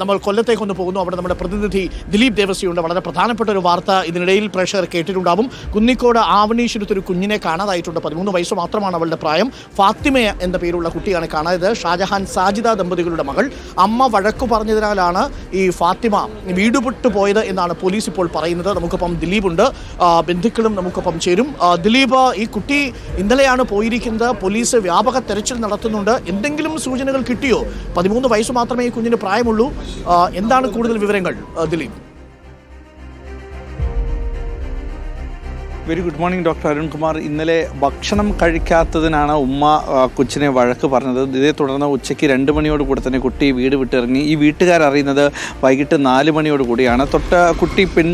നമ്മൾ കൊല്ലത്തേക്കൊന്ന് പോകുന്നു. അവിടെ നമ്മുടെ പ്രതിനിധി ദിലീപ് ദേവസ്വയുണ്ട് വളരെ പ്രധാനപ്പെട്ട ഒരു വാർത്ത ഇതിനിടയിൽ പ്രേക്ഷകർ കേട്ടിട്ടുണ്ടാവും. കുന്നിക്കോട് ആവണീശ്വരത്ത് ഒരു കുഞ്ഞിനെ കാണാതായിട്ടുണ്ട്. പതിമൂന്ന് വയസ്സ് മാത്രമാണ് അവളുടെ പ്രായം. ഫാത്തിമ എന്ന പേരുള്ള കുട്ടിയാണ് കാണാതായത്. ഷാജഹാൻ സാജിദ ദമ്പതികളുടെ മകൾ. അമ്മ വഴക്കു പറഞ്ഞതിനാലാണ് ഈ ഫാത്തിമ വീട് പോയത് എന്നാണ് പോലീസ് ഇപ്പോൾ പറയുന്നത്. നമുക്കൊപ്പം ദിലീപ് ഉണ്ട് ബന്ധുക്കളും നമുക്കൊപ്പം ചേരും. ദിലീപ് ഈ കുട്ടി ഇന്നലെയാണ് പോയിരിക്കുന്നത്. പോലീസ് വ്യാപക തെരച്ചിൽ നടത്തുന്നുണ്ട്. എന്തെങ്കിലും സൂചനകൾ കിട്ടിയോ? പതിമൂന്ന് വയസ്സ് മാത്രമേ ഈ കുഞ്ഞിന് പ്രായമുള്ളൂ. എന്താണ് കൂടുതൽ വിവരങ്ങൾ Dileep? Very good morning doctor Arunkumar. ഇന്നലെ ഭക്ഷണം കഴിക്കാത്തതിനാണ് ഉമ്മ കൊച്ചിനെ വഴക്ക് പറഞ്ഞത്. ഇതേ തുടർന്ന് ഉച്ചയ്ക്ക് രണ്ട് മണിയോട് കൂടെ തന്നെ കുട്ടി വീട് വിട്ടിറങ്ങി. ഈ വീട്ടുകാരറിയുന്നത് വൈകിട്ട് നാല് മണിയോട് കൂടിയാണ്. തൊട്ട് കുട്ടി പിൻ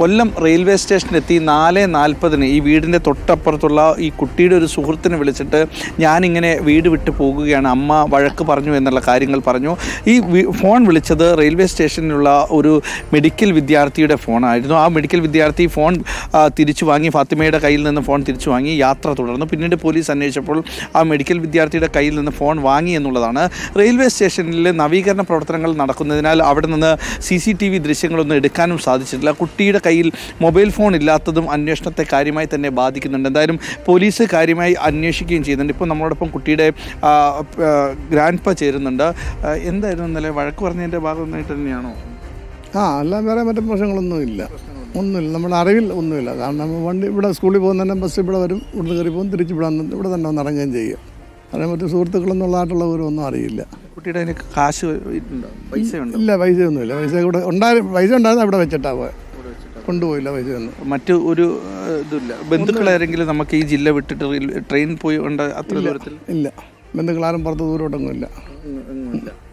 കൊല്ലം റെയിൽവേ സ്റ്റേഷനിലെത്തി. നാല് നാൽപ്പതിന് ഈ വീടിന്റെ തൊട്ടപ്പുറത്തുള്ള ഈ കുട്ടിയുടെ ഒരു സുഹൃത്തിനെ വിളിച്ചിട്ട് ഞാനിങ്ങനെ വീട് വിട്ട് പോകുകയാണ്. അമ്മ വഴക്ക് പറഞ്ഞു എന്നുള്ള കാര്യങ്ങൾ പറഞ്ഞു. ഈ ഫോൺ വിളിച്ചത് റെയിൽവേ സ്റ്റേഷനിലുള്ള ഒരു മെഡിക്കൽ വിദ്യാർത്ഥിയുടെ ഫോണായിരുന്നു. ആ മെഡിക്കൽ വിദ്യാർത്ഥി ഫോൺ തിരിച്ചു വാങ്ങി ഫാത്തിമയുടെ കയ്യിൽ നിന്ന് ഫോൺ തിരിച്ചു വാങ്ങി യാത്ര തുടർന്നു. പിന്നീട് പോലീസ് അന്വേഷിച്ചപ്പോൾ ആ മെഡിക്കൽ വിദ്യാർത്ഥിയുടെ കയ്യിൽ നിന്ന് ഫോൺ വാങ്ങി എന്നുള്ളതാണ് റെയിൽവേ സ്റ്റേഷനിൽ നവീകരണ പ്രവർത്തനങ്ങൾ നടക്കുന്നതിനാൽ അവിടെ നിന്ന് സി സി ടി വി ദൃശ്യങ്ങളൊന്നും എടുക്കാനും സാധിച്ചിട്ടില്ല. കുട്ടിയുടെ കയ്യിൽ മൊബൈൽ ഫോൺ ഇല്ലാത്തതും അന്വേഷണത്തെ കാര്യമായി തന്നെ ബാധിക്കുന്നുണ്ട്. എന്തായാലും പോലീസ് കാര്യമായി അന്വേഷിക്കുകയും ചെയ്യുന്നുണ്ട്. ഇപ്പോൾ നമ്മളോടൊപ്പം കുട്ടിയുടെ ഗ്രാൻഡ് പ ചേരുന്നുണ്ട്. എന്തായിരുന്നു ഇന്നലെ വഴക്ക് പറഞ്ഞതിന്റെ ഭാഗമായിട്ട് തന്നെയാണോ? ആ അല്ല വേറെ മറ്റു പ്രശ്നങ്ങളൊന്നും ഇല്ല. ഒന്നുമില്ല. നമ്മുടെ അറിവിൽ ഒന്നുമില്ല. കാരണം നമ്മൾ വണ്ടി ഇവിടെ സ്കൂളിൽ പോകുന്ന തന്നെ ബസ് ഇവിടെ വരും ഇവിടുന്ന് കയറി പോകും തിരിച്ച് ഇവിടെ വന്ന് ഇവിടെ തന്നെ വന്ന് ഇറങ്ങുകയും ചെയ്യും. അതേ മറ്റു സുഹൃത്തുക്കളെന്നുള്ളതായിട്ടുള്ള ഒന്നും അറിയില്ല. കുട്ടിയുടെ അതിന് കാശ് പൈസ ഇല്ല പൈസയൊന്നുമില്ല. പൈസ ഇവിടെ ഉണ്ടായ പൈസ ഉണ്ടായിരുന്നു അവിടെ വെച്ചിട്ടാണ് പോയത് കൊണ്ടുപോയില്ല പൈസ ഒന്നും. മറ്റു ഒരു ഇതില്ല ബന്ധുക്കളാരെങ്കിലും നമുക്ക് ഈ ജില്ല വിട്ടിട്ട് ട്രെയിൻ പോയി ഉണ്ട് അത്ര ദൂരത്തിൽ? ഇല്ല. ബന്ധുക്കളാരും പുറത്ത് ദൂരോട്ടൊന്നും ഇല്ല.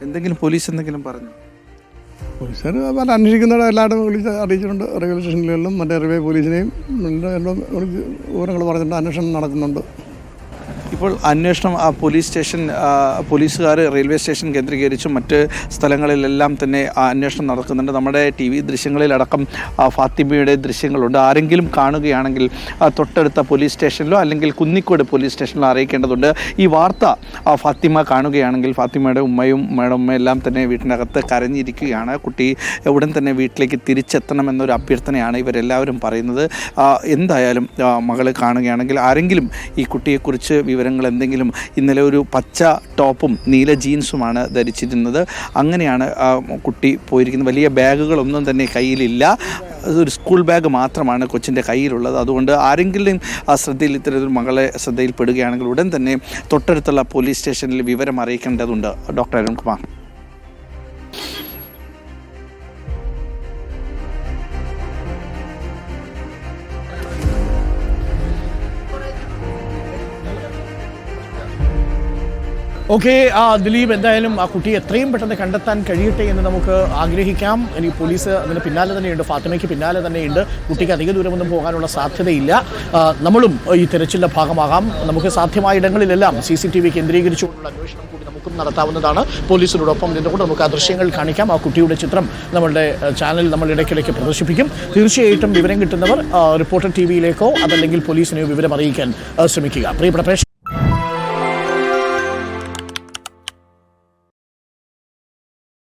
എന്തെങ്കിലും പോലീസ് എന്തെങ്കിലും പറഞ്ഞു? പോലീസുകാർ പല അന്വേഷിക്കുന്നവരെ എല്ലാവരും വിളിച്ച് അറിയിച്ചിട്ടുണ്ട്. റെയിൽവേ സ്റ്റേഷനിലും മറ്റേ റെയിൽവേ പോലീസിനെയും എല്ലാം വിവരങ്ങൾ പറഞ്ഞിട്ടുണ്ട്. അന്വേഷണം നടക്കുന്നുണ്ട് ഇപ്പോൾ അന്വേഷണം ആ പോലീസ് സ്റ്റേഷൻ പോലീസുകാർ റെയിൽവേ സ്റ്റേഷൻ കേന്ദ്രീകരിച്ചും മറ്റ് സ്ഥലങ്ങളിലെല്ലാം തന്നെ ആ അന്വേഷണം നടക്കുന്നുണ്ട്. നമ്മുടെ ടി വി ദൃശ്യങ്ങളിലടക്കം ഫാത്തിമയുടെ ദൃശ്യങ്ങളുണ്ട്. ആരെങ്കിലും കാണുകയാണെങ്കിൽ തൊട്ടടുത്ത പോലീസ് സ്റ്റേഷനിലോ അല്ലെങ്കിൽ കുന്നിക്കോട് പോലീസ് സ്റ്റേഷനിലോ അറിയിക്കേണ്ടതുണ്ട്. ഈ വാർത്ത ആ, ഫാത്തിമ കാണുകയാണെങ്കിൽ ഫാത്തിമയുടെ ഉമ്മയും ഉമ്മയുടെ ഉമ്മയെല്ലാം തന്നെ വീട്ടിനകത്ത് കരഞ്ഞിരിക്കുകയാണ്. കുട്ടി ഉടൻ തന്നെ വീട്ടിലേക്ക് തിരിച്ചെത്തണമെന്നൊരു അഭ്യർത്ഥനയാണ് ഇവരെല്ലാവരും പറയുന്നത്. എന്തായാലും മകൾ കാണുകയാണെങ്കിൽ ആരെങ്കിലും ഈ കുട്ടിയെക്കുറിച്ച് വിവരങ്ങൾ എന്തെങ്കിലും ഇന്നലെ ഒരു പച്ച ടോപ്പും നീല ജീൻസുമാണ് ധരിച്ചിരുന്നത്. അങ്ങനെയാണ് കുട്ടി പോയിരിക്കുന്നത്. വലിയ ബാഗുകളൊന്നും തന്നെ കയ്യിലില്ല. ഒരു സ്കൂൾ ബാഗ് മാത്രമാണ് കൊച്ചിന്റെ കയ്യിലുള്ളത്. അതുകൊണ്ട് ആരെങ്കിലും ആ ശ്രദ്ധയിൽ ഇത്തരത്തിൽ മകളെ ശ്രദ്ധയിൽപ്പെടുകയാണെങ്കിൽ ഉടൻ തന്നെ തൊട്ടടുത്തുള്ള പോലീസ് സ്റ്റേഷനിൽ വിവരം അറിയിക്കേണ്ടതുണ്ട്. ഡോക്ടർ അരുൺകുമാർ. ഓക്കെ ആ ദിലീപ് എന്തായാലും ആ കുട്ടിയെ എത്രയും പെട്ടെന്ന് കണ്ടെത്താൻ കഴിയട്ടെ എന്ന് നമുക്ക് ആഗ്രഹിക്കാം. ഇനി പോലീസ് അതിന് പിന്നാലെ തന്നെയുണ്ട് ഫാത്തിമയ്ക്ക് പിന്നാലെ തന്നെയുണ്ട്. കുട്ടിക്ക് അധിക ദൂരമൊന്നും പോകാനുള്ള സാധ്യതയില്ല. നമ്മളും ഈ തിരച്ചിലിന്റെ ഭാഗമാകാം. നമുക്ക് സാധ്യമായ ഇടങ്ങളിലെല്ലാം സി സി ടി വി കേന്ദ്രീകരിച്ചുകൊണ്ടുള്ള അന്വേഷണം കൂടി നമുക്കും നടത്താവുന്നതാണ്. പോലീസിനോടൊപ്പം നിന്നുകൊണ്ട് നമുക്ക് ആ ദൃശ്യങ്ങൾ കാണിക്കാം. ആ കുട്ടിയുടെ ചിത്രം നമ്മളുടെ ചാനലിൽ നമ്മൾ ഇടയ്ക്കിടയ്ക്ക് പ്രദർശിപ്പിക്കും. തീർച്ചയായിട്ടും വിവരം കിട്ടുന്നവർ റിപ്പോർട്ടർ ടി വിയിലേക്കോ അതല്ലെങ്കിൽ പോലീസിനെയോ വിവരം അറിയിക്കാൻ ശ്രമിക്കുക. പ്രിയപ്പെട്ട പ്രേക്ഷകർ